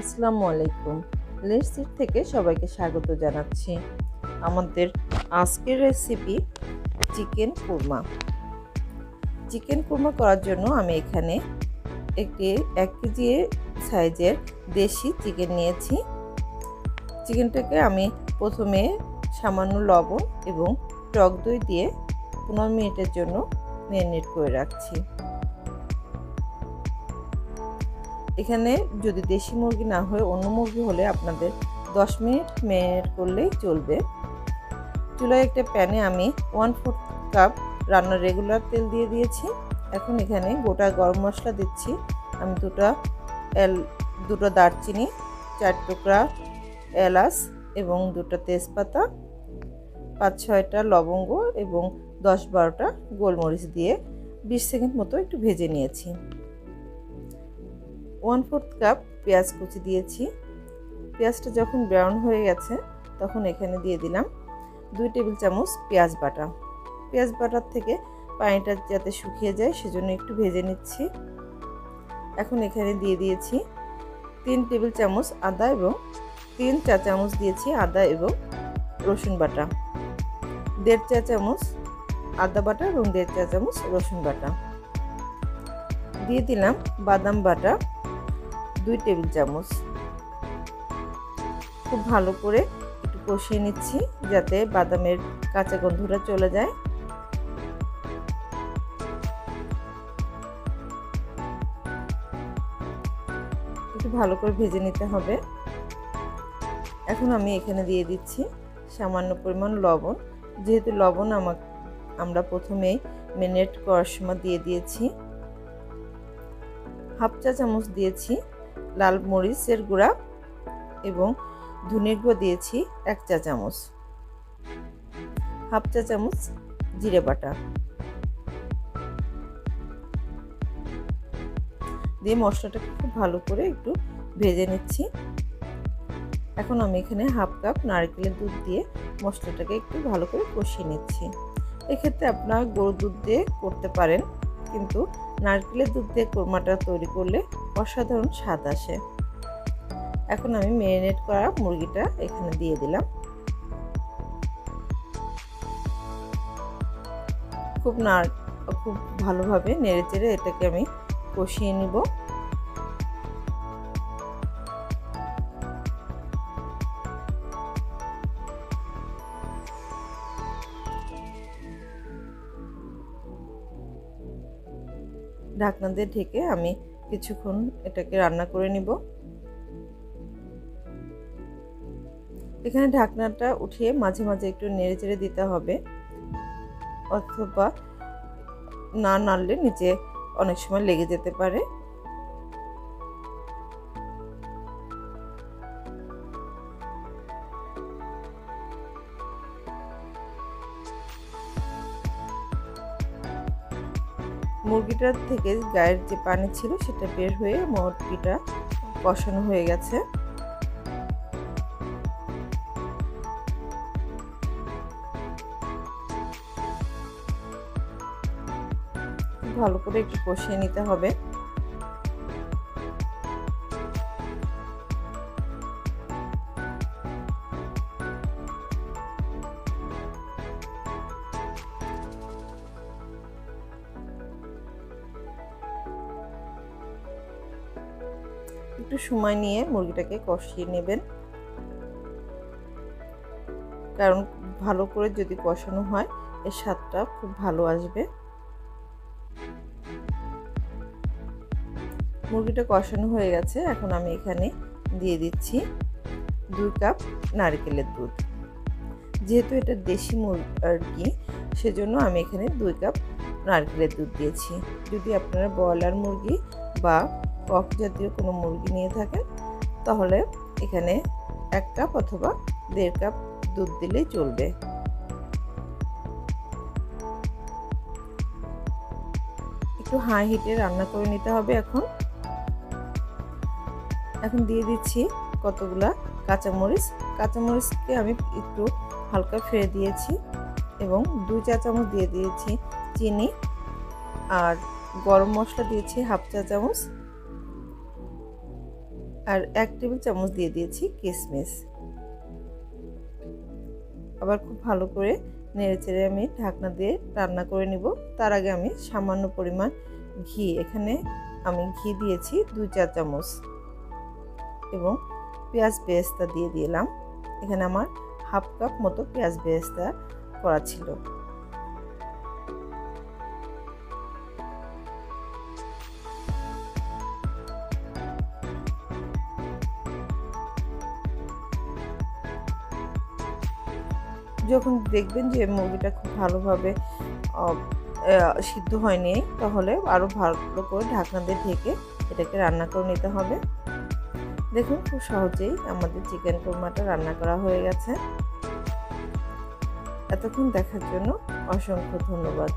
আসসালামু আলাইকুম। লেটসিট থেকে সবাইকে স্বাগত জানাচ্ছি। আমাদের আজকের recipe chicken korma. Chicken korma করার জন্য আমি এখানে একটি এক কেজি সাইজের দেশি চিকেন নিয়েছি। চিকেনটাকে আমি প্রথমে সামান্য লবণ এবং টক দই দিয়ে পনেরো মিনিটের জন্য ম্যারিনেট করে রাখছি। এখানে যদি দেশি মুরগি না হয়ে, অন্য মুরগি হলে আপনাদের 10 মিনিট ম্যারিনেট করলেই চলবে। চুলায় একটা প্যানে আমি ওয়ান ফোর্থ কাপ রান্নার রেগুলার তেল দিয়ে দিয়েছি। এখন এখানে গোটা গরম মশলা দিচ্ছি। আমি দুটো এল, দুটো দারচিনি, চার টুকরা এলাচ এবং দুটো তেজপাতা, পাঁচ ছয়টা লবঙ্গ এবং দশ বারোটা গোলমরিচ দিয়ে বিশ সেকেন্ড মতো একটু ভেজে নিয়েছি। ওয়ান ফোর্থ কাপ পেঁয়াজ কুচি দিয়েছি। পেঁয়াজটা যখন ব্রাউন হয়ে গেছে, তখন এখানে দিয়ে দিলাম দুই টেবিল চামচ পেঁয়াজ বাটা। পেঁয়াজ বাটার থেকে পানিটা যাতে শুকিয়ে যায়, সেজন্য একটু ভেজে নিচ্ছি। এখন এখানে দিয়ে দিয়েছি তিন টেবিল চামচ আদা এবং তিন চা চামচ দিয়েছি আদা এবং রসুন বাটা। দেড় চা চামচ আদা বাটা এবং দেড় চা চামচ রসুন বাটা। দিয়ে দিলাম বাদাম বাটা। দুই টেবিল চামচ। খুব ভালো করে একটু কষিয়ে নিচ্ছি যাতে বাদামের কাঁচা গন্ধটা চলে যায়। একটু ভালো করে ভেজে নিতে হবে। এখন আমি এখানে দিয়ে দিচ্ছি সামান্য পরিমাণ লবণ। যেহেতু লবণ আমার আমরা প্রথমেই মেনেট করার সময় দিয়ে দিয়েছি। হাফ চা চামচ দিয়েছি লাল মরিচের গুঁড়া এবং ধনে গুঁড়ো দিয়েছি এক চা চামচ। হাফ চা চামচ জিরে বাটা। দিয়ে মশলাটাকে খুব ভালো করে একটু ভেজে নিচ্ছি। এখন আমি এখানে হাফ কাপ নারকেলের দুধ দিয়ে মশলাটাকে একটু ভালো করে কষিয়ে নিচ্ছি। এক্ষেত্রে আপনারা গরুর দুধ দিয়ে করতে পারেন। কিন্তু নারকেলের দুধ দিয়ে কোরমাটা তৈরি করলে অসাধারণ স্বাদ আসে। এখন আমি ম্যারিনেট করা মুরগিটা এখানে দিয়ে দিলাম। খুব নার, খুব ভালোভাবে নেড়ে চেড়ে এটাকে আমি কষিয়ে নিব। ঢাকনা দিয়ে ঢেকে আমি কিছুক্ষণ এটাকে রান্না করে নিব। এখানে ঢাকনাটা উঠিয়ে মাঝে মাঝে একটু নেড়ে চেড়ে দিতে হবে। অথবা না নাড়লে নিচে অনেক সময় লেগে যেতে পারে। মুরগিটার থেকে গায়ের যে পানি ছিল সেটা বের হয়ে মুরগিটা কষানো হয়ে গেছে। ভালো করে একটু কষিয়ে নিতে হবে। একটু সময় নিয়ে মুরগিটাকে কষিয়ে নেবেন। কারণ ভালো করে যদি কষানো হয়, এর স্বাদটা খুব ভালো আসবে। মুরগিটা কষানো হয়ে গেছে, এখন আমি এখানে দিয়ে দিচ্ছি দুই কাপ নারকেলের দুধ। যেহেতু এটা দেশি মুরগি আর কি সেজন্য আমি এখানে দুই কাপ নারকেলের দুধ দিয়েছি। যদি আপনারা ব্রয়লার মুরগি বা কক জাতীয় কোনো মুরগি নিয়ে থাকেন, তাহলে এখানে এক কাপ অথবা দেড় কাপ দুধ দিলেই চলবে। একটু হাই হিটে রান্না করে নিতে হবে এখন। এখন দিয়ে দিচ্ছি কতগুলা কাঁচামরিচ। কাঁচামরিচকে আমি একটু হালকা ফেলে দিয়েছি এবং দুই চা চামচ দিয়ে দিয়েছি চিনি আর গরম মশলা দিয়েছি হাফ চা চামচ। আর এক টেবিল চামচ দিয়ে দিয়েছি কিশমিশ আবার খুব ভালো করে নেড়ে চেড়ে আমি ঢাকনা দিয়ে রান্না করে নিব। তার আগে আমি সামান্য পরিমাণ ঘি, এখানে আমি ঘি দিয়েছি দুই চার চামচ। এবং পেঁয়াজ বেরেস্তা দিয়ে দিলাম। এখানে আমার হাফ কাপ মতো পেঁয়াজ বেরেস্তা করা ছিল। যখন দেখবেন যে মুরগিটা খুব ভালোভাবে সিদ্ধ হয়নি, তাহলে আরও ভালো করে ঢাকনা দিয়ে ঢেকে এটাকে রান্না করে নিতে হবে। দেখুন খুব সহজেই আমাদের চিকেন কোরমাটা রান্না করা হয়ে গেছে। এতক্ষণ দেখার জন্য অসংখ্য ধন্যবাদ।